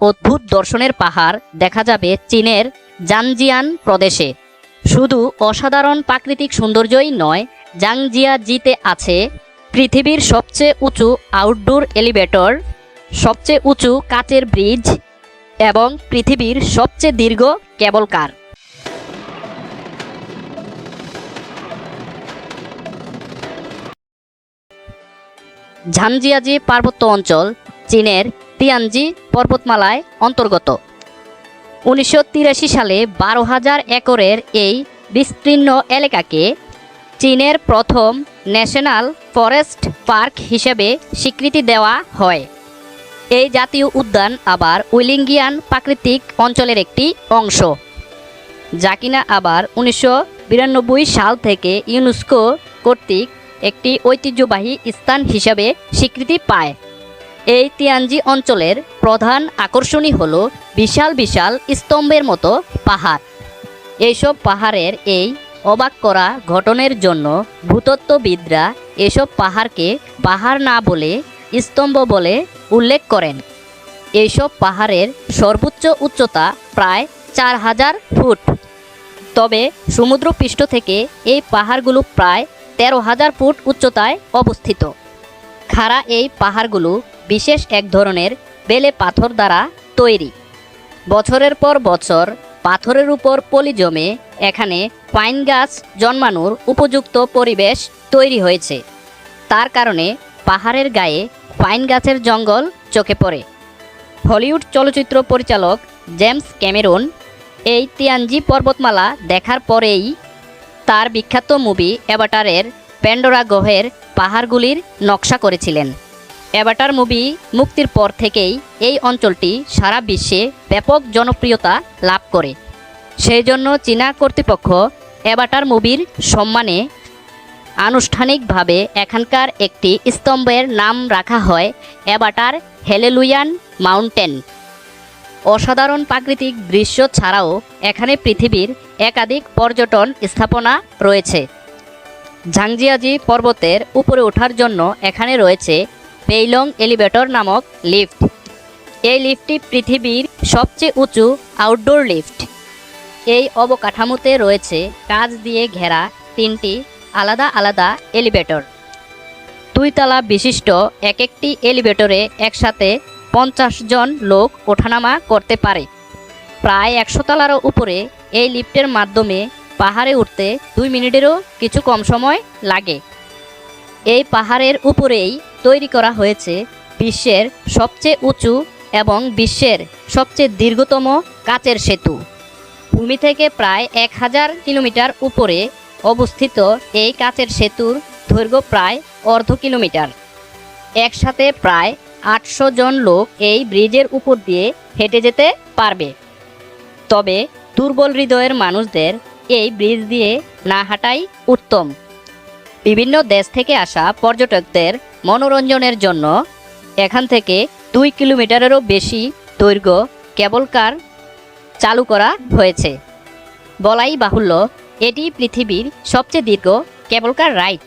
অদ্ভুত দর্শনের পাহাড় দেখা যাবে চীনের জানজিয়ান প্রদেশে। শুধু অসাধারণ প্রাকৃতিক সৌন্দর্যই নয় জাংজিয়াজিতে আছে পৃথিবীর সবচেয়ে উঁচু আউটডোর এলিভেটর, সবচেয়ে উঁচু কাচের ব্রিজ এবং পৃথিবীর সবচেয়ে দীর্ঘ কেবল কার। ঝানজিয়াজি পার্বত্য অঞ্চল, চীনের তিয়ানজি পর্বতমালায় অন্তর্গত। উনিশশো তিরাশি সালে বারো হাজার একরের এই বিস্তীর্ণ এলাকাকে চীনের প্রথম ন্যাশনাল ফরেস্ট পার্ক হিসেবে স্বীকৃতি দেওয়া হয়। এই জাতীয় উদ্যান আবার উইলিঙ্গিয়ান প্রাকৃতিক অঞ্চলের একটি অংশ, যা কিনা আবার উনিশশো বিরানব্বই সাল থেকে ইউনেস্কো কর্তৃক একটি ঐতিহ্যবাহী স্থান হিসাবে স্বীকৃতি পায়। এই তিয়ানজি অঞ্চলের প্রধান আকর্ষণই হল বিশাল বিশাল স্তম্ভের মতো পাহাড়। এইসব পাহাড়ের এই অবাক করা ঘটনের জন্য ভূতত্ত্ববিদরা এসব পাহাড়কে পাহাড় না বলে স্তম্ভ বলে উল্লেখ করেন। এইসব পাহাড়ের সর্বোচ্চ উচ্চতা প্রায় চার হাজার ফুট। তবে সমুদ্রপৃষ্ঠ থেকে এই পাহাড়গুলো প্রায় তেরো হাজার ফুট উচ্চতায় অবস্থিত। খাড়া এই পাহাড়গুলো বিশেষ এক ধরনের বেলে পাথর দ্বারা তৈরি। বছরের পর বছর পাথরের উপর পলি জমে এখানে পাইন গাছ জন্মানোর উপযুক্ত পরিবেশ তৈরি হয়েছে। তার কারণে পাহাড়ের গায়ে পাইন গাছের জঙ্গল চোখে পড়ে। হলিউড চলচ্চিত্র পরিচালক জেমস ক্যামেরন এই তিয়ানজি পর্বতমালা দেখার পরেই তার বিখ্যাত মুভি অ্যাভাটারের প্যান্ডোরা গ্রহের পাহাড়গুলির নকশা করেছিলেন। অ্যাভাটার মুভি মুক্তির পর থেকেই এই অঞ্চলটি সারা বিশ্বে ব্যাপক জনপ্রিয়তা লাভ করে। সেই জন্য চীনা কর্তৃপক্ষ অ্যাভাটার মুভির সম্মানে আনুষ্ঠানিকভাবে এখানকার একটি স্তম্ভের নাম রাখা হয় অ্যাভাটার হেলেলুয়ান মাউন্টেন। অসাধারণ প্রাকৃতিক দৃশ্য ছাড়াও এখানে পৃথিবীর একাধিক পর্যটন স্থাপনা রয়েছে। ঝাংজিয়াজি পর্বতের উপরে ওঠার জন্য এখানে রয়েছে পেইলং এলিভেটর নামক লিফট। এই লিফটটি পৃথিবীর সবচেয়ে উঁচু আউটডোর লিফট। এই অবকাঠামোতে রয়েছে কাঁচ দিয়ে ঘেরা তিনটি আলাদা আলাদা এলিভেটর। দুই দুইতলা বিশিষ্ট এক একটি এলিভেটরে একসাথে পঞ্চাশ জন লোক ওঠানামা করতে পারে। প্রায় একশো তলারও উপরে এই লিফটের মাধ্যমে পাহাড়ে উঠতে দুই মিনিটেরও কিছু কম সময় লাগে। এই পাহাড়ের উপরেই তৈরি করা হয়েছে বিশ্বের সবচেয়ে উঁচু এবং বিশ্বের সবচেয়ে দীর্ঘতম কাচের সেতু। ভূমি থেকে প্রায় এক হাজার কিলোমিটার উপরে অবস্থিত এই কাচের সেতুর দৈর্ঘ্য প্রায় অর্ধ কিলোমিটার। একসাথে প্রায় আটশো জন লোক এই ব্রিজের উপর দিয়ে হেঁটে যেতে পারবে। তবে দুর্বল হৃদয়ের মানুষদের এই ব্রিজ দিয়ে না হাঁটাই উত্তম। বিভিন্ন দেশ থেকে আসা পর্যটকদের মনোরঞ্জনের জন্য এখান থেকে দুই কিলোমিটারেরও বেশি দৈর্ঘ্য কেবল কার চালু করা হয়েছে। বলাই বাহুল্য, এটি পৃথিবীর সবচেয়ে দীর্ঘ কেবল কার রাইড।